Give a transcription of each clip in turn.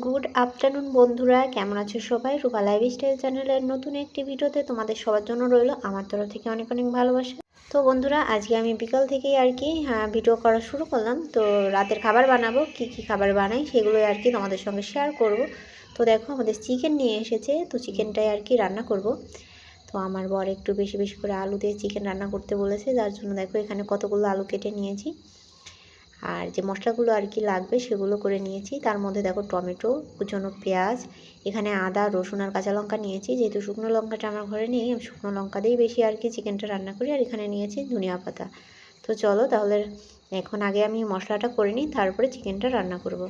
Good afternoon বন্ধুরা। কেমন আছো সবাই? রূপা লাইফস্টাইল চ্যানেলের নতুন একটি ভিডিওতে তোমাদের সবার জন্য রইল আমার তরফ থেকে অনেক অনেক ভালোবাসা। তো বন্ধুরা, আজকে আমি বিকাল থেকেই আর কি হ্যাঁ ভিডিও করা শুরু করলাম। তো রাতের খাবার বানাবো, কি কি খাবার বানাই সেগুলোই আর কি তোমাদের সঙ্গে শেয়ার করব। তো দেখো, আমাদের চিকেন নিয়ে এসেছে। তো চিকেনটাই আর কি রান্না করব। তো আমার বর একটু বেশি বেশি করে আলু দিয়ে চিকেন রান্না করতে বলেছে। যার জন্য দেখো, এখানে কতগুলো আলু কেটে নিয়েছি। আর যে মশলাগুলো আর কি লাগবে সেগুলো করে নিয়েছি। তার মধ্যে দেখো টমেটো কুচনো পেঁয়াজ এখানে আদা রসুন আর কাঁচা লঙ্কা নিয়েছি। যেহেতু শুকনো লঙ্কাটা আমার ঘরে নেই আমি শুকনো লঙ্কা দিয়েই বেশি আর কি চিকেনটা রান্না করি। আর এখানে নিয়েছি ধনিয়া পাতা। তো চলো তাহলে এখন আগে আমি মশলাটা করে নিই তারপরে চিকেনটা রান্না করব।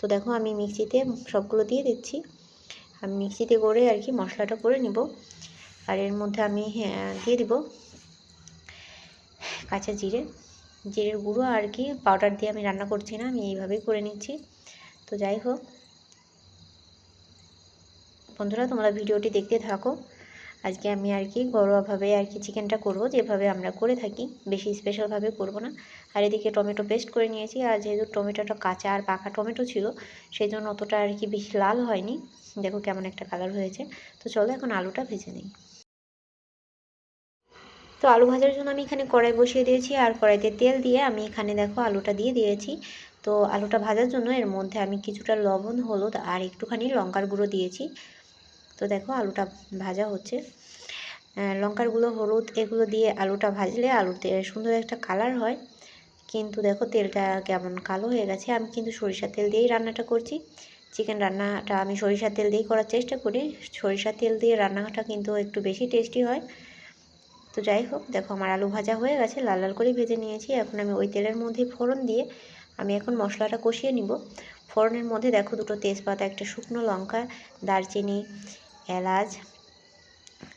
তো দেখো আমি মিক্সিতে সবগুলো দিয়ে দিচ্ছি। আমি মিক্সিতে করে আর কি মশলাটা করে নিব। আর এর মধ্যে আমি হ্যাঁ, দিয়ে দিব কাঁচা জিরে। জিরের গুঁড়ো আর কি পাউডার দিয়ে আমি রান্না করছি না, আমি এইভাবেই করে নিচ্ছি। তো যাই হোক, বন্ধুরা তোমরা ভিডিওটি দেখতে থাকো। আজকে আমি আর কি ঘরোয়াভাবে আর কি চিকেনটা করব, যেভাবে আমরা করে থাকি, বেশি স্পেশালভাবে করব না। আর এদিকে টমেটো পেস্ট করে নিয়েছি, আর যেহেতু টমেটোটা কাঁচা আর পাকা টমেটো ছিল সেই জন্য অতটা আর কি বেশি লাল হয়নি। দেখো কেমন একটা কালার হয়েছে। তো চলো এখন আলুটা ভেজে নিই। তো আলু ভাজার জন্য আমি এখানে কড়াই বসিয়ে দিয়েছি আর কড়াইতে তেল দিয়ে আমি এখানে দেখো আলুটা দিয়ে দিয়েছি। তো আলুটা ভাজার জন্য এর মধ্যে আমি কিছুটা লবণ, হলুদ আর একটুখানি লঙ্কার গুঁড়ো দিয়েছি। তো দেখো আলুটা ভাজা হচ্ছে। লঙ্কার গুঁড়ো, হলুদ এগুলো দিয়ে আলুটা ভাজলে আলুতে সুন্দর একটা কালার হয়। কিন্তু দেখো তেলটা কেমন কালো হয়ে গেছে। আমি কিন্তু সরিষার তেল দিয়েই রান্নাটা করছি। চিকেন রান্নাটা আমি সরিষার তেল দিয়েই করার চেষ্টা করি। সরিষার তেল দিয়ে রান্নাটা কিন্তু একটু বেশি টেস্টি হয়। তো যাই হোক, দেখো আমার আলু ভাজা হয়ে গেছে, লাল লাল করে ভেজে নিয়েছি। এখন আমি ওই তেলের মধ্যে ফোড়ন দিয়ে আমি এখন মশলাটা কষিয়ে নিব। ফোড়নের মধ্যে দেখো দুটো তেজপাতা, একটা শুকনো লঙ্কা, দারচিনি, এলাচ,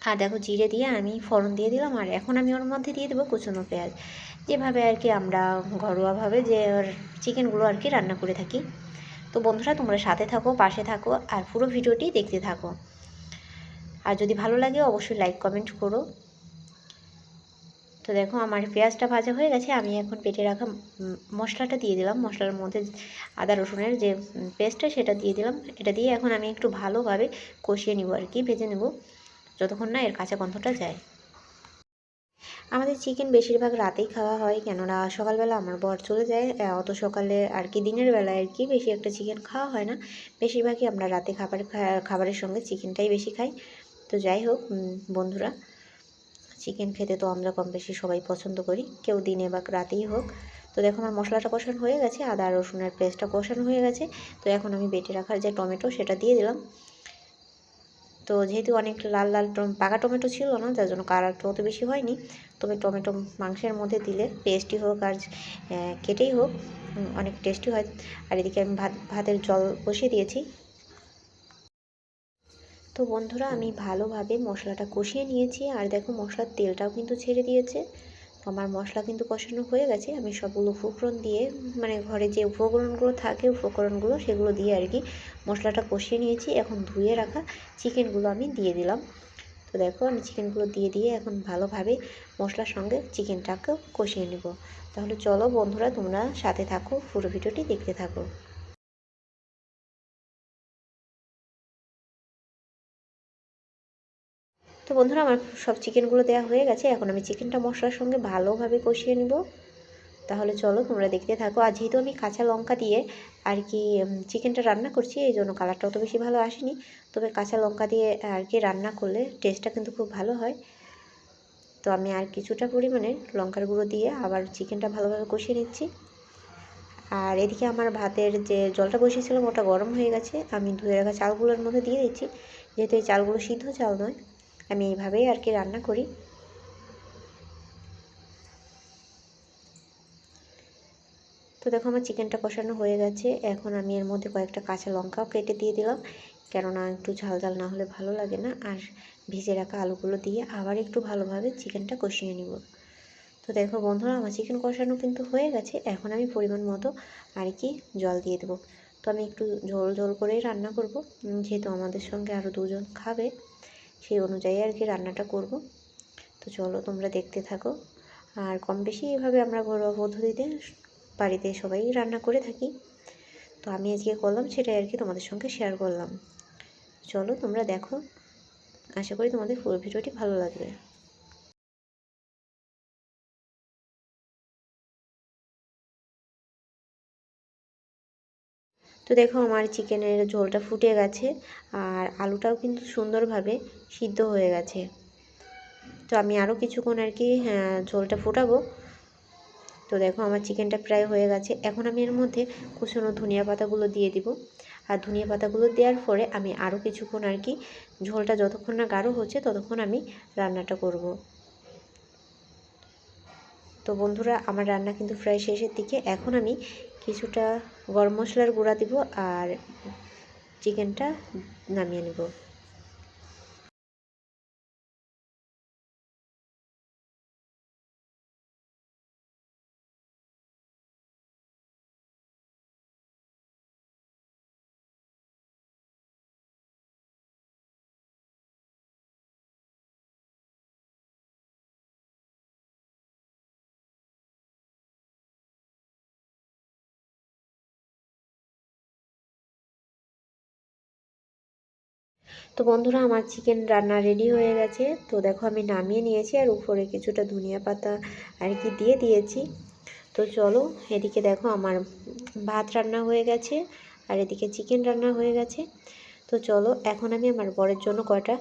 আর দেখো জিরে দিয়ে আমি ফোড়ন দিয়ে দিলাম। আর এখন আমি ওর মধ্যে দিয়ে দেবো কুচনো পেঁয়াজ। যেভাবে আর কি আমরা ঘরোয়াভাবে যে চিকেনগুলো আর কি রান্না করে থাকি। তো বন্ধুরা, তোমরা সাথে থাকো, পাশে থাকো, আর পুরো ভিডিওটি দেখতে থাকো। আর যদি ভালো লাগে, অবশ্যই লাইক কমেন্ট করো। তো দেখো আমার পেঁয়াজটা ভাজা হয়ে গেছে, আমি এখন পেটে রাখা মশলাটা দিয়ে দিলাম। মশলার মধ্যে আদা, রসুনের যে পেস্টটা সেটা দিয়ে দিলাম। এটা দিয়ে এখন আমি একটু ভালোভাবে কষিয়ে নিব আর কি, ভেজে নেব, যতক্ষণ না এর কাঁচা গন্ধটা যায়। আমাদের চিকেন বেশিরভাগ রাতেই খাওয়া হয়, কেননা সকালবেলা আমার বর চলে যায় অত সকালে আর কি দিনের বেলায় আর কি বেশি একটা চিকেন খাওয়া হয় না। বেশিরভাগই আমরা রাতে খাবার খাবারের সঙ্গে চিকেনটাই বেশি খাই। তো যাই হোক বন্ধুরা চিকেন খেতে তো আমরা কম বেশি সবাই পছন্দ করি, কেউ দিনে বা রাতেই হোক। তো দেখো আমার মশলাটা কষানো হয়ে গেছে, আদা রসুনের পেস্টটা কষানো হয়ে গেছে। তো এখন আমি বেটে রাখার যে টমেটো সেটা দিয়ে দিলাম। তো যেহেতু অনেক লাল লাল পাকা টমেটো ছিল না যার জন্য কালারটা অত বেশি হয়নি। তবে টমেটো মাংসের মধ্যে দিলে পেস্টি হোক আর কেটেই হোক অনেক টেস্টি হয়। আর এদিকে আমি ভাত, ভাতের জল বসিয়ে দিয়েছি। তো বন্ধুরা, আমি ভালোভাবে মশলাটা কষিয়ে নিয়েছি। আর দেখো, মশলার তেলটাও কিন্তু ছেড়ে দিয়েছে। আমার মশলা কিন্তু কষানো হয়ে গেছে। আমি সবগুলো উপকরণ দিয়ে মানে ঘরে যে উপকরণগুলো থাকে, উপকরণগুলো সেগুলো দিয়ে আর কি মশলাটা কষিয়ে নিয়েছি। এখন ধুয়ে রাখা চিকেনগুলো আমি দিয়ে দিলাম। তো দেখো, আমি চিকেনগুলো দিয়ে দিয়ে এখন ভালোভাবে মশলার সঙ্গে চিকেনটাকেও কষিয়ে নেব। তাহলে চলো বন্ধুরা, তোমরা সাথে থাকো, পুরো ভিডিওটি দেখতে থাকো। তো বন্ধুরা, আমার সব চিকেনগুলো দেওয়া হয়ে গেছে। এখন আমি চিকেনটা মশলার সঙ্গে ভালোভাবে কষিয়ে নিব। তাহলে চলো তোমরা দেখতে থাকো। আর যেহেতু আমি কাঁচা লঙ্কা দিয়ে আর কি চিকেনটা রান্না করছি, এই জন্য কালারটা অত বেশি ভালো আসেনি। তবে কাঁচা লঙ্কা দিয়ে আর কি রান্না করলে টেস্টটা কিন্তু খুব ভালো হয়। তো আমি আর কিছুটা পরিমাণে লঙ্কার গুঁড়ো দিয়ে আবার চিকেনটা ভালোভাবে কষিয়ে নিচ্ছি। আর এদিকে আমার ভাতের যে জলটা বসিয়েছিলাম, ওটা গরম হয়ে গেছে। আমি ধুয়ে রাখা চালগুলোর মধ্যে দিয়ে দিচ্ছি। যেহেতু এই চালগুলো সিদ্ধ চাল নয় আমি এইভাবেই আর কি রান্না করি। তো দেখো আমার চিকেনটা কষানো হয়ে গেছে। এখন আমি এর মধ্যে কয়েকটা কাঁচা লঙ্কাও কেটে দিয়ে দিলাম। কেননা একটু ঝাল ঝাল না হলে ভালো লাগে না। আর ভিজে রাখা আলুগুলো দিয়ে আবার একটু ভালোভাবে চিকেনটা কষিয়ে নিব। তো দেখো বন্ধুরা, আমার চিকেন কষানো কিন্তু হয়ে গেছে। এখন আমি পরিমাণ মতো আর কি জল দিয়ে দেবো। তো আমি একটু ঝোল ঝোল করেই রান্না করব। যেহেতু আমাদের সঙ্গে আরও দুজন খাবে। সেই অনুযায়ী আর কি রান্নাটা করব। তো চলো তোমরা দেখতে থাকো। আর কম বেশি এভাবে আমরা ঘরোয়া পদ্ধতিতে বাড়িতে সবাই রান্না করে থাকি। তো আমি আজকে করলাম সেটাই আর কি তোমাদের সঙ্গে শেয়ার করলাম। চলো তোমরা দেখো। আশা করি তোমাদের পুরো ভিডিওটি ভালো লাগবে। তো দেখো আমার চিকেনের ঝোলটা ফুটে গেছে আর আলুটাও কিন্তু সুন্দরভাবে সিদ্ধ হয়ে গেছে। তো আমি আরও কিছুক্ষণ আর কি হ্যাঁ, ঝোলটা ফুটাবো। তো দেখো আমার চিকেনটা প্রায় হয়ে গেছে। এখন আমি এর মধ্যে কুচনো ধনিয়া পাতাগুলো দিয়ে দিব। আর ধনিয়া পাতাগুলো দেওয়ার পরে আমি আরও কিছুক্ষণ আর কি ঝোলটা যতক্ষণ না গাঢ় হচ্ছে ততক্ষণ আমি রান্নাটা করব। তো বন্ধুরা, আমার রান্না কিন্তু প্রায় শেষের দিকে। এখন আমি কিছুটা গরম মশলার গুঁড়া দিব আর চিকেনটা নামিয়ে নেব। তো বন্ধুরা, আমার চিকেন রান্না রেডি হয়ে গেছে। তো দেখো, আমি নামিয়ে নিয়েছি আর উপরে কিছুটা ধনিয়া পাতা আর কি দিয়ে দিয়েছি। তো চলো, এদিকে দেখো আমার ভাত রান্না হয়ে গেছে আর এদিকে চিকেন রান্না হয়ে গেছে। তো চলো, এখন আমি আমার বরের জন্য কয়টা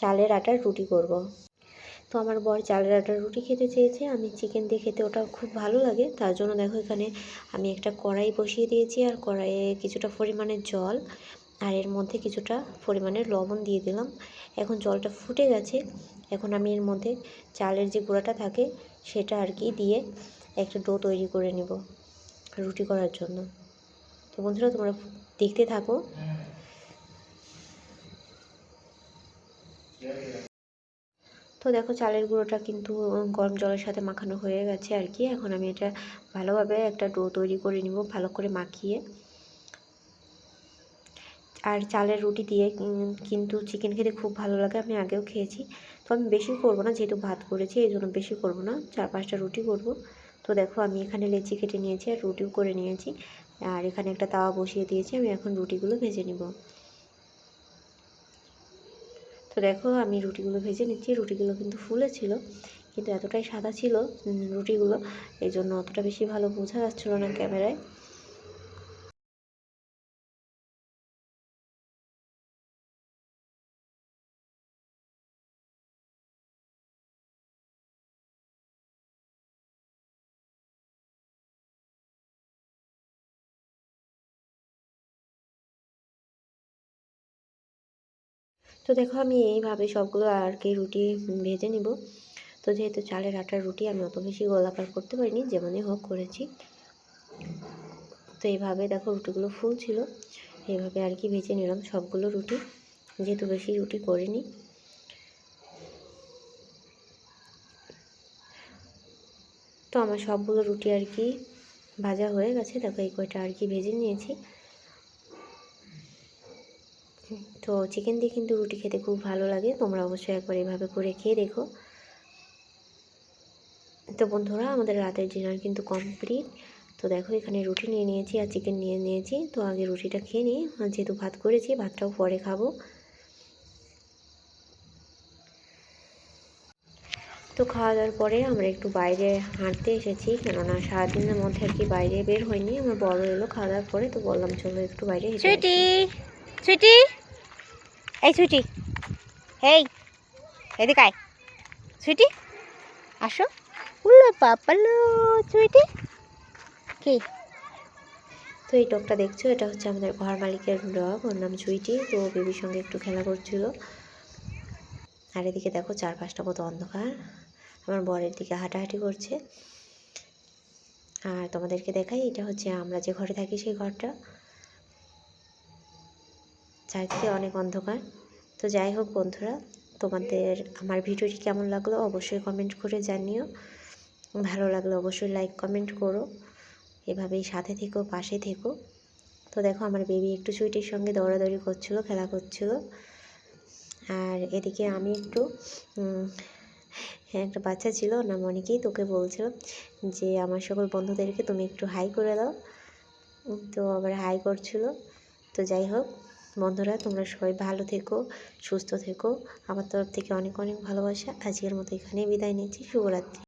চালের আটার রুটি করব। তো আমার বর চালের আটার রুটি খেতে চেয়েছে। আমি চিকেন দিয়ে খেতে ওটা খুব ভালো লাগে। তার জন্য দেখো, এখানে আমি একটা কড়াই বসিয়ে দিয়েছি আর কড়াইয়ে কিছুটা পরিমাণে জল আর এর মধ্যে কিছুটা পরিমাণের লবণ দিয়ে দিলাম। এখন জলটা ফুটে গেছে। এখন আমি এর মধ্যে চালের যে গুঁড়াটা থাকে, সেটা আর কি দিয়ে একটা ডো তৈরি করে নেব রুটি করার জন্য। তো বন্ধুরা, তোমরা দেখতে থাকো। তো দেখো, চালের গুঁড়োটা কিন্তু গরম জলের সাথে মাখানো হয়ে গেছে আর কি। এখন আমি এটা ভালোভাবে একটা ডো তৈরি করে নিব, ভালো করে মাখিয়ে। আর চালের রুটি দিয়ে কিন্তু চিকেন খেতে খুব ভালো লাগে, আমি আগেও খেয়েছি। তো আমি বেশি করব না, যেহেতু ভাত করেছি, এই জন্য বেশি করব না। চার পাঁচটা রুটি করব। তো দেখো, আমি এখানে লেচি কেটে নিয়েছি আর রুটিও করে নিয়েছি। আর এখানে একটা তাওয়া বসিয়ে দিয়েছি, আমি এখন রুটিগুলো ভেজে নিব। তো দেখো, আমি রুটিগুলো ভেজে নিচ্ছি। রুটিগুলো কিন্তু ফুলে ছিল, কিন্তু এতটাই সাদা ছিল রুটিগুলো, এই জন্য অতটা বেশি ভালো বোঝা যাচ্ছিল না ক্যামেরায়। তো দেখো আমি এইভাবে সবগুলো আর কি রুটি ভেজে নিব। তো যেহেতু চালের আটার রুটি আমি অত বেশি গোলাকার করতে পারিনি যেমনই হোক করেছি। তো এইভাবে দেখো রুটিগুলো ফুল ছিল এইভাবে আর কি ভেজে নিলাম সবগুলো রুটি, যেহেতু বেশি রুটি করিনি। তো আমার সবগুলো রুটি আর কি ভাজা হয়ে গেছে, দেখো এই কয়টা আর কি ভেজে নিয়েছি। তো চিকেন দিয়ে কিন্তু রুটি খেতে খুব ভালো লাগে। তোমরা অবশ্যই একবার এভাবে করে খেয়ে দেখো। তো বন্ধুরা, আমাদের রাতের ডিনার কিন্তু কমপ্লিট তো দেখো, এখানে রুটি নিয়ে নিয়েছি আর চিকেন নিয়ে নিয়েছি। তো আগে রুটিটা খেয়ে নিই যেহেতু ভাত করেছি, ভাতটাও পরে খাব। তো খাওয়া দাওয়ার পরে আমরা একটু বাইরে হাঁটতে এসেছি। কেননা সারাদিনের মধ্যে আর কি বাইরে বের হয়নি। আমার বড় এলো খাওয়া দাওয়ার পরে, তো বললাম চলো একটু বাইরে ছুটি ছুটি এই সুইটি এই এদিকে আয়। সুইটি, আসো। উল্লো পাপালো, সুইটি। কি? তো এই টকটা দেখছ, এটা হচ্ছে আমাদের ঘর মালিকের ডগ ওর নাম সুইটি, তো বেবির সঙ্গে একটু খেলা করছিল। আর এদিকে দেখো চার পাঁচটা কত অন্ধকার। আমার বরের দিকে হাঁটাহাঁটি করছে। আর তোমাদেরকে দেখাই, এটা হচ্ছে আমরা যে ঘরে থাকি সেই ঘরটা। চারিদিকে অনেক অন্ধকার। তো যাই হোক বন্ধুরা, তোমাদের আমার ভিডিওটি কেমন লাগল অবশ্যই কমেন্ট করে জানিও। ভালো লাগলে অবশ্যই লাইক কমেন্ট করো। এভাবেই সাথে থেকো, পাশে থেকো। তো দেখো আমার বেবি একটু সুইটির সঙ্গে দৌড়াদৌড়ি করছিল, খেলা করছিল। আর এদিকে আমি একটু হ্যাঁ একটা বাচ্চা ছিল, না অনেকেই তোকে বলছিল যে আমার সকল বন্ধুদেরকে তুমি একটু হাই করে দাও। তো আবার হাই করছিল। তো যাই হোক বন্ধুরা, তোমরা সবাই ভালো থেকো, সুস্থ থেকো। আমার তরফ থেকে অনেক অনেক ভালোবাসা। আজকের মতো এখানেই বিদায় নিচ্ছি। শুভরাত্রি।